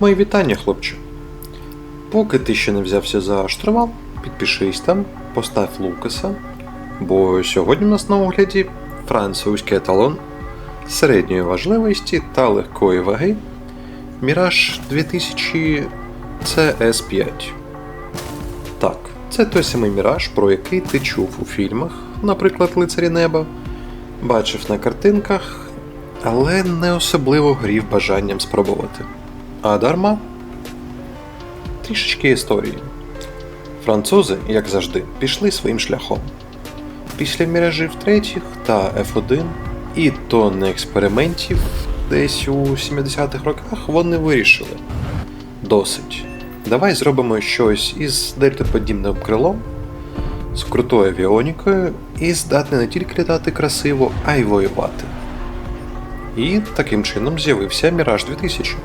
Мої вітання, хлопче. Поки ти ще не взявся за штурвал, підпишись там, постав Лукаса, бо сьогодні у нас на огляді французький еталон середньої важливості та легкої ваги Mirage 2000 CS5. Так, це той самий Міраж, про який ти чув у фільмах, наприклад, Лицарі неба, бачив на картинках, але не особливо грів бажанням спробувати. А дарма? Трішечки історії. Французи, як завжди, пішли своїм шляхом. Після міражів третіх та F1 і тонни експериментів десь у 70-х роках вони вирішили. Досить. Давай зробимо щось із дельтоподібним крилом, з крутою авіонікою і здатне не тільки літати красиво, а й воювати. І таким чином з'явився Міраж 2000.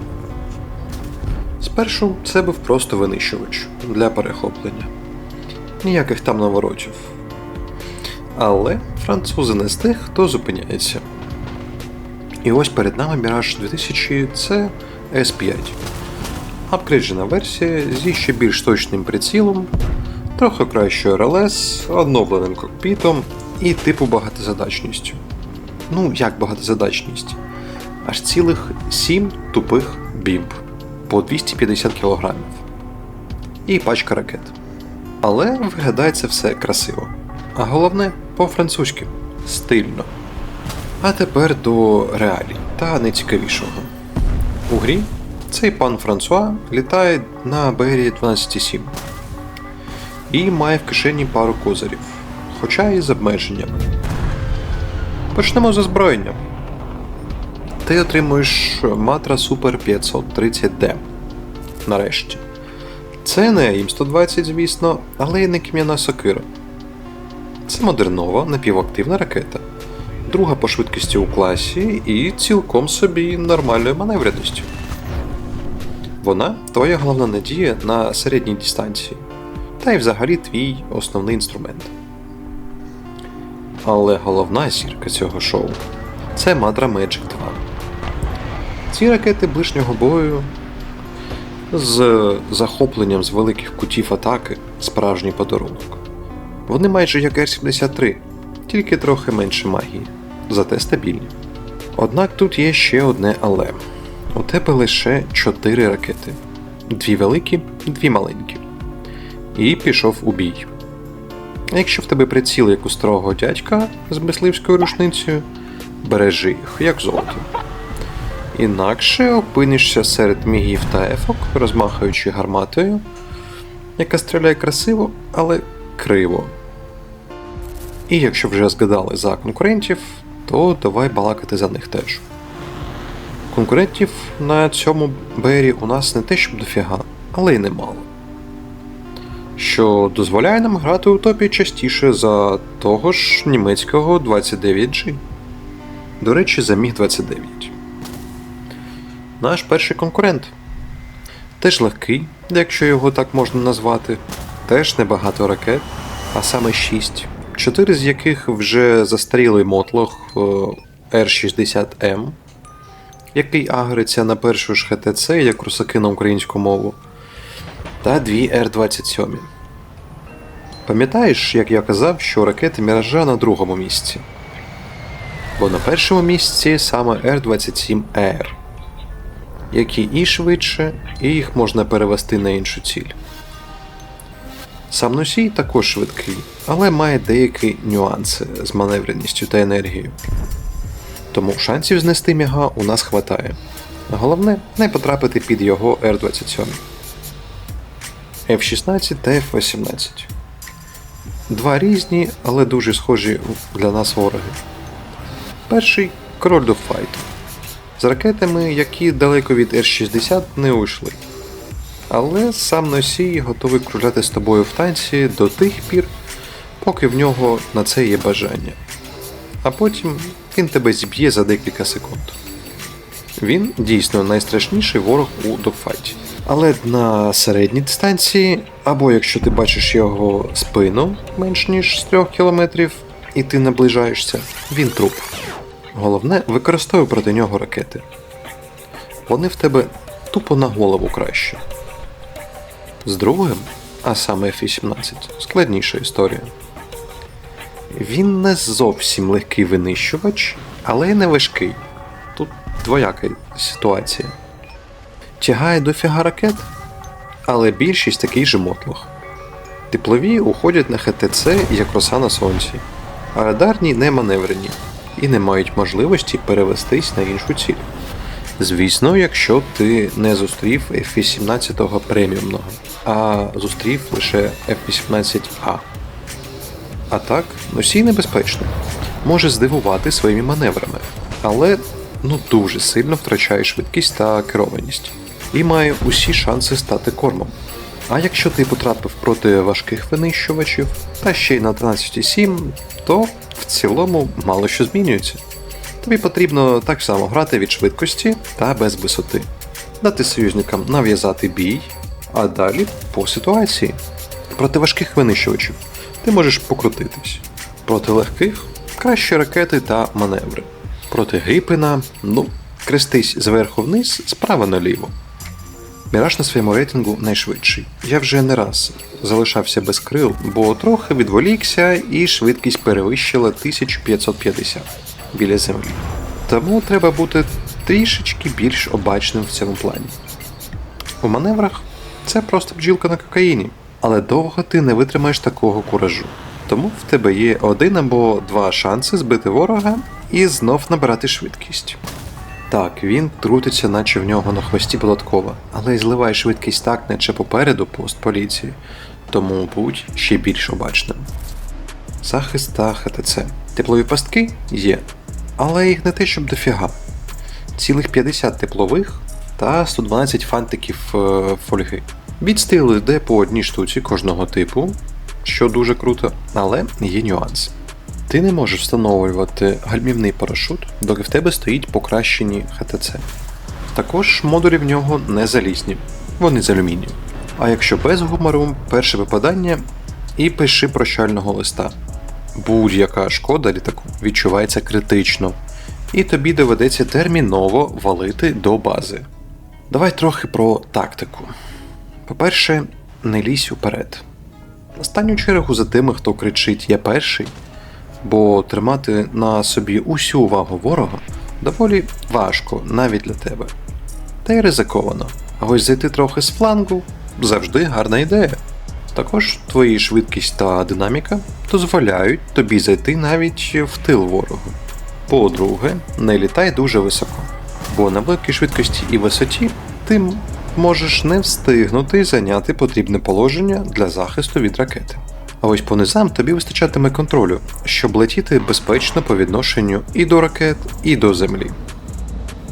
Спершу це був просто винищувач для перехоплення. Ніяких там наворотів. Але французи не з тих, хто зупиняється. І ось перед нами Mirage 2000 це S5. Апгрейджена версія зі ще більш точним прицілом, трохи кращою РЛС, оновленим кокпітом і типу багатозадачністю. Ну, як багатозадачність? Аж цілих 7 тупих бімб по 250 кг. І пачка ракет. Але виглядає це все красиво. А головне по-французьки стильно. А тепер до реалій та найцікавішого. У грі цей пан Франсуа літає на БРі 12.7 і має в кишені пару козирів, хоча і з обмеженнями. Почнемо з озброєння. Ти отримуєш Matra Super 530D. Нарешті. Це не АІМ 120, звісно, але й не кім'яна сокира. Це модернова напівактивна ракета, друга по швидкості у класі і цілком собі нормальною маневреністю. Вона твоя головна надія на середній дистанції, та й взагалі твій основний інструмент. Але головна зірка цього шоу це Madra Magic 2. Ці ракети ближнього бою з захопленням з великих кутів атаки справжній подарунок. Вони майже як Р-73, тільки трохи менше магії, зате стабільні. Однак тут є ще одне але. У тебе лише 4 ракети: дві великі, дві маленькі. І пішов у бій. А Якщо в тебе приціл як у старого дядька з мисливською рушницею, бережи їх, як золото. Інакше опинишся серед мігів та ефок, розмахуючи гарматою, яка стріляє красиво, але криво. І якщо вже згадали за конкурентів, то давай балакати за них теж. Конкурентів на цьому бері у нас не те, щоб дофіга, але й немало. Що дозволяє нам грати у топі частіше за того ж німецького 29G. До речі, за Міг 29. Наш перший конкурент. Теж легкий, якщо його так можна назвати, теж небагато ракет, а саме 6, 4 з яких вже застарілий мотлох R60M, який агриться на першу ж ХТЦ як русаки на українську мову, та дві Р-27. Пам'ятаєш, як я казав, що ракети Міража на другому місці? Бо на першому місці саме Р-27R, які і швидше, і їх можна перевести на іншу ціль. Сам носій також швидкий, але має деякі нюанси з маневреністю та енергією. Тому шансів знести міга у нас хватає. Головне не потрапити під його R27. F16 та F18. Два різні, але дуже схожі для нас вороги. Перший король до файту. З ракетами, які далеко від R60 не уйшли. Але сам носій готовий кружляти з тобою в танці до тих пір, поки в нього на це є бажання. А потім він тебе зіб'є за декілька секунд. Він дійсно найстрашніший ворог у догфайті. Але на середній дистанції, або якщо ти бачиш його спину менш ніж з 3 км, і ти наближаєшся, він труп. Головне, використовуй проти нього ракети. Вони в тебе тупо на голову краще. З другим, а саме F-18, складніша історія. Він не зовсім легкий винищувач, але й не важкий. Тут двояка ситуація. Тягає дофіга ракет, але більшість такий же мотлох. Теплові уходять на ХТЦ як роса на сонці, а радарні не маневрені і не мають можливості перевестись на іншу ціль. Звісно, якщо ти не зустрів F-18 преміумного, а зустрів лише F-18A. А так, носій небезпечний. Може здивувати своїми маневрами, але ну дуже сильно втрачає швидкість та керованість. І має усі шанси стати кормом. А якщо ти потрапив проти важких винищувачів, та ще й на 13,7, то в цілому мало що змінюється. Тобі потрібно так само грати від швидкості та без висоти, дати союзникам нав'язати бій, а далі по ситуації. Проти важких винищувачів ти можеш покрутитись. Проти легких кращі ракети та маневри. Проти Гріпена, ну, крестись зверху вниз, справа наліво. Міраж на своєму рейтингу найшвидший. Я вже не раз залишався без крил, бо трохи відволікся і швидкість перевищила 1550 біля землі. Тому треба бути трішечки більш обачним в цьому плані. У маневрах це просто бджілка на кокаїні, але довго ти не витримаєш такого куражу. Тому в тебе є один або два шанси збити ворога і знов набирати швидкість. Так, він трутиться, наче в нього на хвості податкова, але й зливає швидкість так, наче попереду пост поліції, тому будь ще більш обачним. Захист та ХТЦ. Теплові пастки є, але їх не те, щоб дофіга. Цілих 50 теплових та 112 фантиків е, фольги. Відстили йде по одній штуці кожного типу, що дуже круто, але є нюанс. Ти не можеш встановлювати гальмівний парашут, доки в тебе стоїть покращені ХТЦ. Також модулі в нього не залізні, вони з алюмінію. А якщо без гумору, перше випадання і пиши прощального листа. Будь-яка шкода літаку відчувається критично, і тобі доведеться терміново валити до бази. Давай трохи про тактику. По-перше, не лізь уперед. Останню чергу за тими, хто кричить Я перший, бо тримати на собі усю увагу ворога доволі важко навіть для тебе. Та й ризиковано. А ось зайти трохи з флангу завжди гарна ідея. Також твої швидкість та динаміка дозволяють тобі зайти навіть в тил ворогу. По-друге, не літай дуже високо, бо на великій швидкості і висоті ти можеш не встигнути зайняти потрібне положення для захисту від ракети. А ось по низам тобі вистачатиме контролю, щоб летіти безпечно по відношенню і до ракет, і до землі.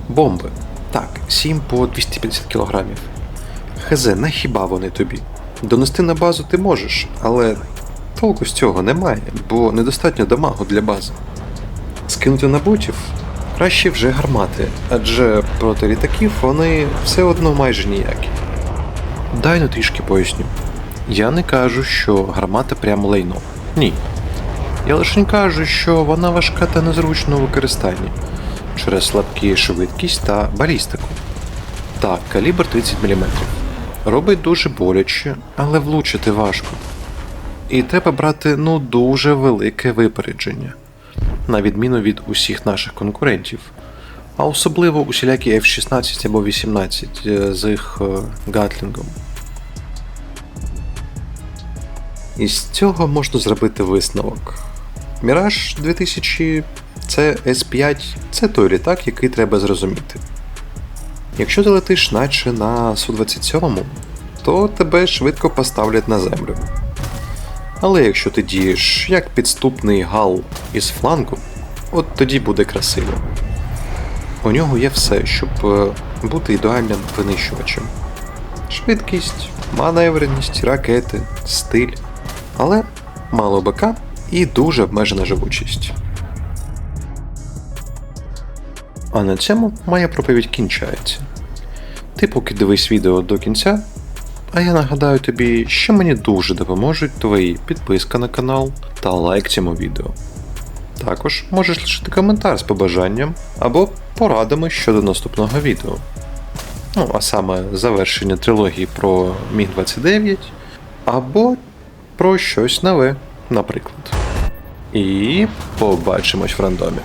Бомби. Так, 7 по 250 кг. Хз, на хіба вони тобі? Донести на базу ти можеш, але толку з цього немає, бо недостатньо дамагу для бази. Скинути на ботів краще вже гармати, адже проти літаків вони все одно майже ніякі. Дай ну трішки поясню. Я не кажу, що гармата прямо лайно. Ні. Я лише кажу, що вона важка та незручна у використанні через слабкі швидкість та балістику. Так, калібр 30 мм. Робить дуже боляче, але влучити важко. І треба брати ну дуже велике випередження, на відміну від усіх наших конкурентів, а особливо усілякі F-16 або 18 е, з їх е, Із цього можна зробити висновок. Міраж 2000 це S5 це той літак, який треба зрозуміти. Якщо ти летиш наче на Су-27, то тебе швидко поставлять на землю. Але якщо ти дієш як підступний гал із флангу, от тоді буде красиво. У нього є все, щоб е, бути ідеальним винищувачем: швидкість, маневреність, ракети, стиль, але мало БК і дуже обмежена живучість. А на цьому моя проповідь кінчається. Ти поки дивись відео до кінця, а я нагадаю тобі, що мені дуже допоможуть твої підписка на канал та лайк цьому відео. Також можеш лишити коментар з побажанням або порадами щодо наступного відео. Ну, а саме завершення трилогії про Міг-29, або про щось нове, наприклад. І побачимось в рандомі.